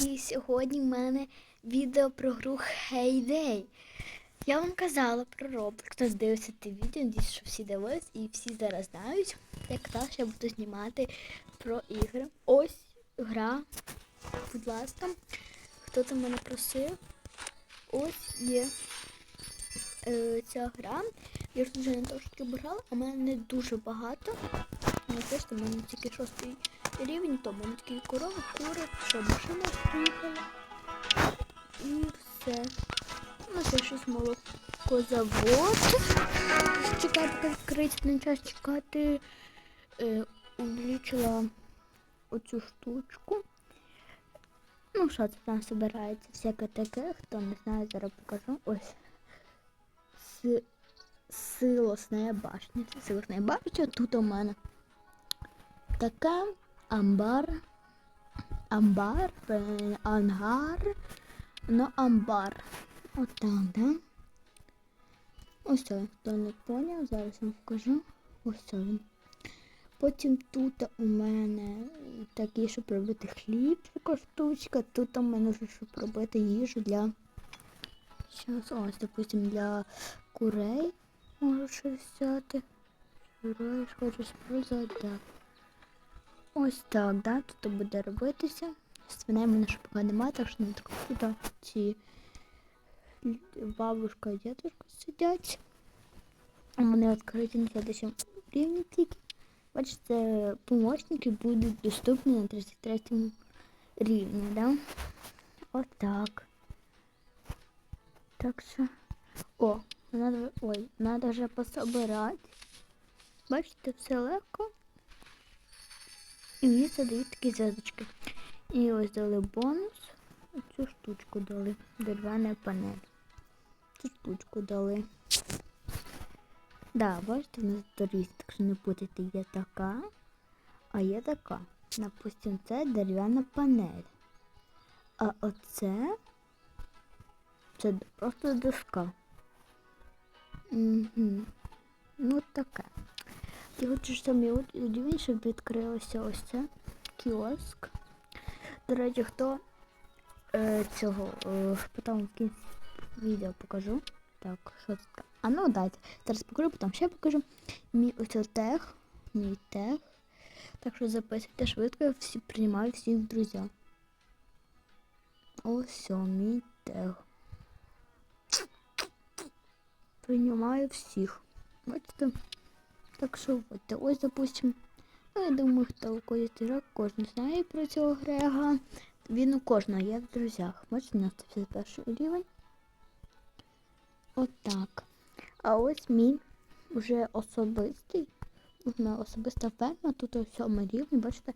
І сьогодні в мене відео про гру Heyday. Я вам казала про Roblox. Хто дивився те відео, надіюсь, що всі дивились і всі зараз знають. Я казала, що я буду знімати про ігри. Ось гра. Будь ласка, хто там мене просив. Ось є е, ця гра. Я ж вже не трошки брала, а в мене не дуже багато. Теж у мене тільки шостий рівень, то мене такі корови, кури, що машина приїхала. І все. У нас є щось молокозавод. Чекати, поки відкриється, не час чекати. Е, увеличила оцю штучку. Ну, що це там збирається? Всяке таке, хто не знає, зараз покажу. Ось. С... Силосна башня. Це силосна башня. Тут у мене така амбар. Амбар, е, ангар, ну амбар. Отак, да? Ось це, хто не поняв, зараз вам покажу. Ось це він. Потім тут у мене такі, щоб робити хліб, така штучка. Тут у мене вже щоб робити їжу для. Щас, ось, допустим, для курей можу щось взяти. Курей, хочу спробувати, так. Ось так, да, тут буде робитися. Свиней мене ще поки немає, так що не так тут ці бабушка і дідушка сидять. У мене відкриті на следующем рівні тільки. Бачите, помощники будуть доступні на 33 рівні, да? Отак. Так що. О, надо, ой, надо вже пособирати. Бачите, все легко. І мені це дають такі зв'язочки. І ось дали бонус. Цю штучку дали. Дерев'яна панель. Цю штучку дали. Да, бачите, в нас доріс, так що не путайте, є така, а є така. Допустим, це дерев'яна панель. А оце це просто доска. Угу. Ну таке. Хочу щоб самі рівень, щоб відкрилося ось це кіоск. До речі, хто е, цього е, потім в кінці відео покажу. Так, що це таке? А ну дайте. Зараз покажу, потім ще покажу. Мій ось тех, мій тех. Так що записуйте швидко, я всі приймаю всіх в друзі. Ось мій тех. Приймаю всіх. Бачите? Так що от, ось, допустим, ну, я думаю, хто у когось друзях, кожен знає про цього Грега. Він у кожного є в друзях. Бачите, 91 рівень. Отак. А ось мій вже особистий. У мене особиста ферма, тут ось сьомий рівень, бачите,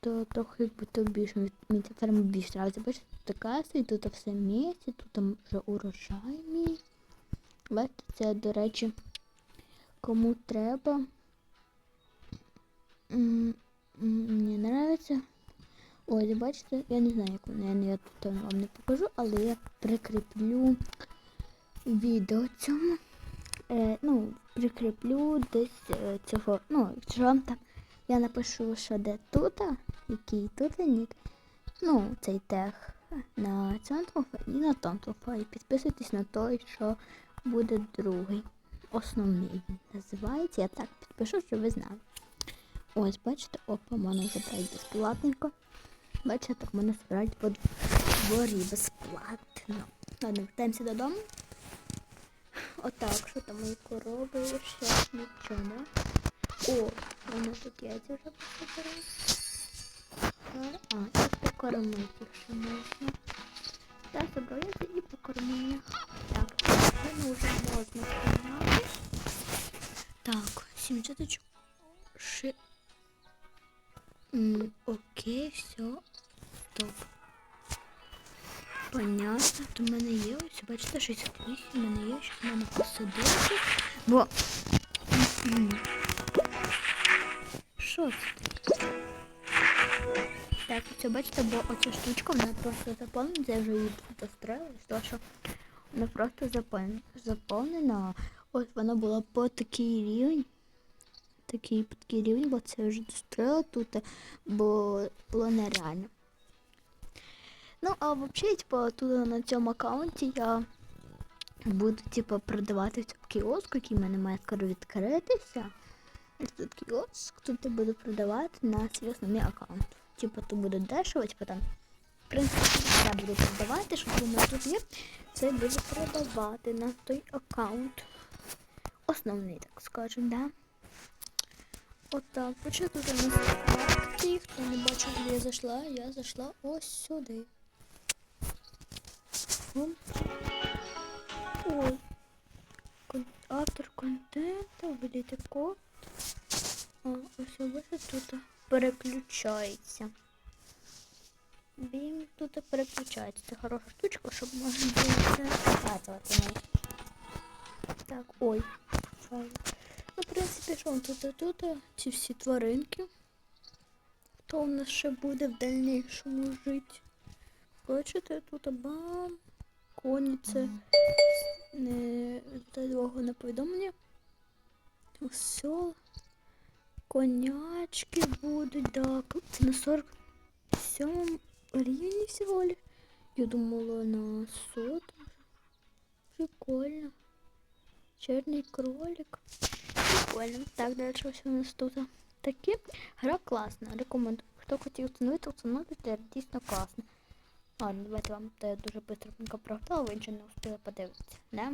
тут трохи якби більше, від- мені ферма більше нравиться. Бачите, тут стоїть, тут все місце, тут там вже урожай мій. Бачите, це, до речі, кому треба. Мені нравиться. Ось, бачите, я не знаю, як вони, я тут вам не покажу, але я прикріплю відео цьому. Е, ну, прикріплю десь е, цього. Ну, якщо вам там я напишу, що де тут, який тут нік. Ну, цей тех на цьому телефоні і на тому телефоні. Підписуйтесь на той, що буде другий. Основний називається. Я так підпишу, щоб ви знали. Ось, бачите, опа, мене забирають безплатненько. Бачите, мене збирають по дворі безплатно. Ладно, вертаємося додому. Отак, що там мої корови, ще нічого, да? О, воно тут яйця вже пособирали. А, і покормити ще можна. Так, забрав яйця і покормив їх. Вже можна приймати. Так, сім чаточок. Ши... М, окей, все. Стоп. Понятно, то в мене є ось, бачите, 68 в мене є, що в мене посадити. Бо. Що це? Так, це бачите, бо оця штучка вона просто заповнена, я вже її достроїла, що вона просто запов- заповнена. Ось вона була по такий рівень. Такий по такий рівень, бо це вже достроїла тут, бо було нереально. Ну, а взагалі, типу, тут на цьому аккаунті я буду, типу, продавати в цьому кіоску, який в мене має скоро відкритися. Тут кіоск, тут я буду продавати на свій основний аккаунт. Типу, то буде дешево, типу там. В принципі, я буду продавати, що у мене тут є. Це буду продавати на той аккаунт. Основний, так скажемо, да? Отак. Почему тут у нас ті, хто не бачив, де я зайшла, я зайшла ось сюди. Ой. Автор контенту, введите код. А, ось ось тут переключається. Бім тут переключається. Це хороша штучка, щоб можна було це навіть. Так, ой. Файл. Ну, в принципі, що тут і тут ці всі тваринки. Хто в нас ще буде в дальнішому жити? Бачите, тут бам, коні це не довго на повідомлення. Все. Конячки будуть, да. Це на 47 всього лиш. Я думала на сотому. Прикольно. Черный кролик. Прикольно. Так, дальше все у нас тут. Такі. Гра класна. Рекомендую. Хто хотів установити, установити, дійсно класно. Ладно, давайте вам це дуже швидко програла, ви нічого не успіли подивитися. Да?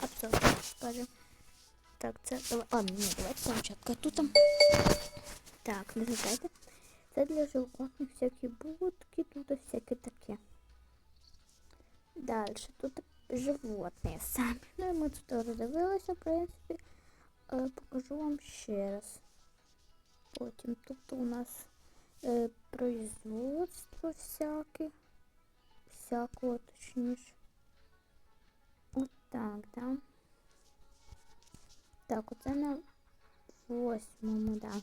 Абсолютно скажем. Так, це. давай- Ладно, ні, давайте спочатку. Тут. Так, не звертайте. Це для животних всякі будки, тут всякі такі. Дальше тут животні самі. Ну і ми тут роздивилися, в принципі. Е, покажу вам ще раз. Потім тут у нас е, производство всяке. Всякого, точніше. От так, да. Так, оце на восьмому, да.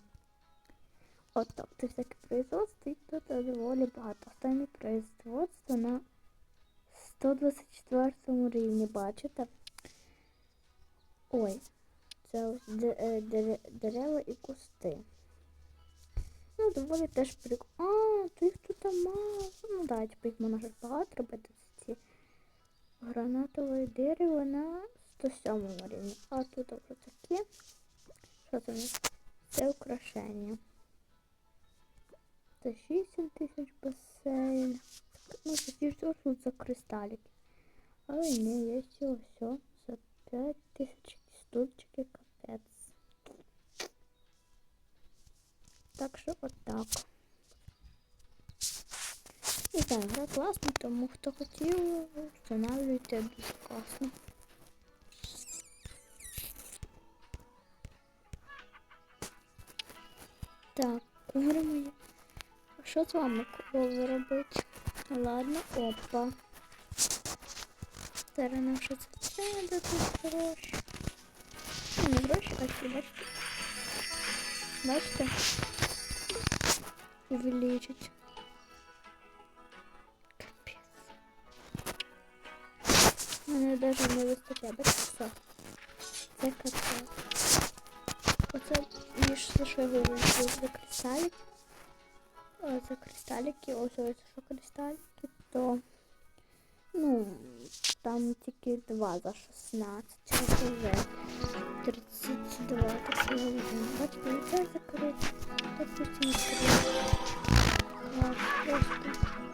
От це всяке производство і тут доволі багато. Останнє производство на 124 рівні, бачите? Ой, це ось е, дере- дерева і кусти. Ну, доволі теж прикольно. А, то їх тут мало. Ну да, типу їх можна багато робити. Ці гранатове дерево на 107 рівні. А тут вже такі. Що це? Це украшення. Це 8 тисяч басейн. Ну, це ж тут за кристалики. Але ні, є всього все. За 5 тисяч стульчики капець. Так що отак. І так, гра класна, тому хто хотів, встановлюйте дуже класно. Так, кури мої. А що з вами коли робити? Ладно, опа. Зараз нам що це треба тут гроші. Ну, Не гроші, а ці, бачите? Бачите? Увеличить. Капець. Мене навіть не вистачає, бачите, все. Це капець. Оце між за що я говорю, За кристалик. О, за кристалики, ось ось що кристалики, то ну там тільки два за 16, а вже 32 такого. Бачите, і це закрито. Так тут не закрито. Клас, просто.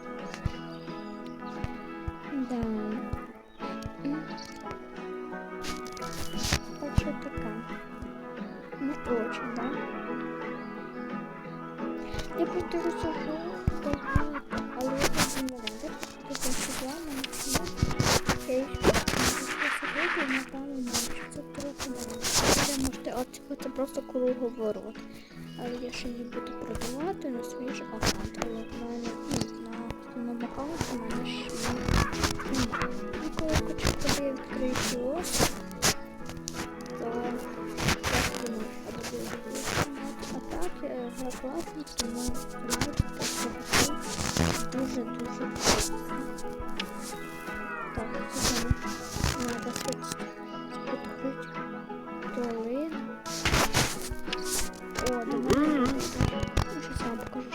Вже сижу, але я рада, що це трохи. Ви можете оцінити просто круговорот. Але я ще її буду продавати на свій же аккаунт. Але в мене ну, на основному аккаунті мене ще. І коли хочу, коли я відкрию гра класна, тому знаєте, так дуже-дуже класно. Так, це надо спочатку відкрити туалет. О, давай. Я вам покажу,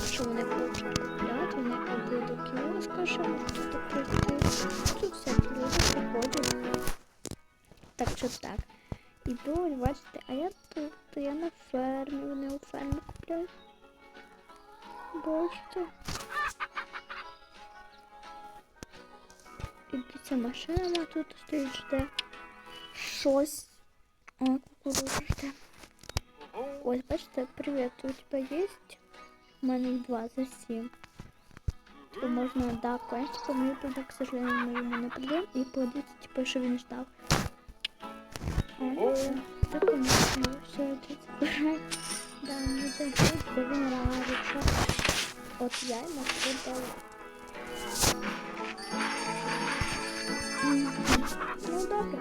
що, що вони хочуть купляти. Вони будуть ще можу тут пройти. Тут всякі люди приходять. Так що так. Іду, ось бачите, а я тут, то я на фермі, вони у фермі купляють. Бачите. І ця машина тут стоїть жде. Щось. О, кукурузу жде. Ось, бачите, привіт, у тебе є? У мене їх два за сім. То можна, да, конечно, по мою туда, к сожалению, мы ему не придем и подивитися, типа, що він ждав. Так, конечно, все это забирай. Да, мені дадуть, бо він нравиться. От я. Ну, добре.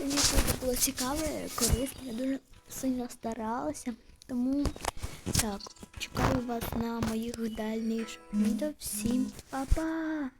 Мені це було цікаве, корисно. Я дуже сильно старалася. Тому так, чекаю вас на моїх дальніших відео. Всім па-па!